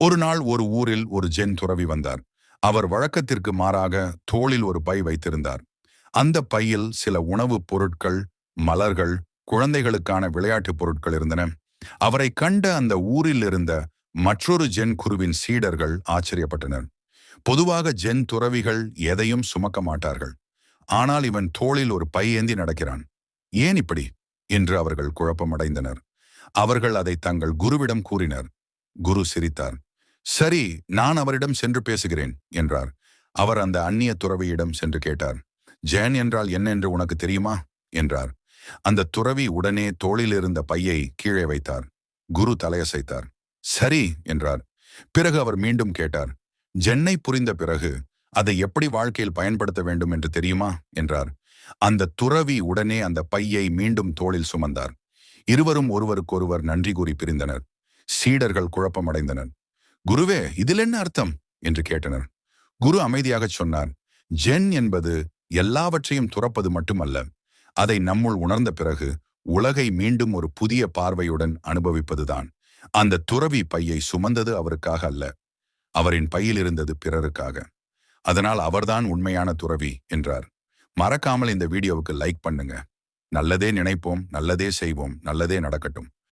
ஒரு நாள் ஒரு ஊரில் ஒரு ஜென் துறவி வந்தார். அவர் வழக்கத்திற்கு மாறாக தோளில் ஒரு பை வைத்திருந்தார். அந்த பையில் சில உணவுப் பொருட்கள் மலர்கள் குழந்தைகளுக்கான விளையாட்டுப் பொருட்கள் இருந்தன. அவரை கண்ட அந்த ஊரில் இருந்த மற்றொரு ஜென் குருவின் சீடர்கள் ஆச்சரியப்பட்டனர். பொதுவாக ஜென் துறவிகள் எதையும் சுமக்க மாட்டார்கள். ஆனால் இவன் தோளில் ஒரு பை ஏந்தி நடக்கிறான். ஏன் இப்படி? என்று அவர்கள் குழப்பமடைந்தனர். அவர்கள் அதை தங்கள் குருவிடம் கூறினர். குரு சிரித்தார். சரி நான் அவரிடம் சென்று பேசுகிறேன் என்றார். அவர் அந்த அந்நிய துறவியிடம் சென்று கேட்டார். ஜெயன் என்றால் என்ன என்று உனக்கு தெரியுமா? என்றார். அந்த துறவி உடனே தோளில் இருந்த பையை கீழே வைத்தார். குரு தலையசைத்தார். சரி என்றார். பிறகு அவர் மீண்டும் கேட்டார். ஜென்னை புரிந்த பிறகு அதை எப்படி வாழ்க்கையில் பயன்படுத்த வேண்டும் என்று தெரியுமா? என்றார். அந்த துறவி உடனே அந்த பையை மீண்டும் தோளில் சுமந்தார். இருவரும் ஒருவருக்கொருவர் நன்றி கூறி பிரிந்தனர். சீடர்கள் குழப்பமடைந்தனர். குருவே இதில் என்ன அர்த்தம்? என்று கேட்டனர். குரு அமைதியாகச் சொன்னார் ஜென் என்பது எல்லாவற்றையும் துறப்பது மட்டுமல்ல. அதை நம்முள் உணர்ந்த பிறகு உலகை மீண்டும் ஒரு புதிய பார்வையுடன் அனுபவிப்பதுதான். அந்த துறவி பையை சுமந்தது அவருக்காக அல்ல. அவரின் பையில் இருந்தது பிறருக்காக. அதனால் அவர்தான் உண்மையான துறவி என்றார். மறக்காமல் இந்த வீடியோவுக்கு லைக் பண்ணுங்க. நல்லதே நினைப்போம் நல்லதே செய்வோம் நல்லதே நடக்கட்டும்.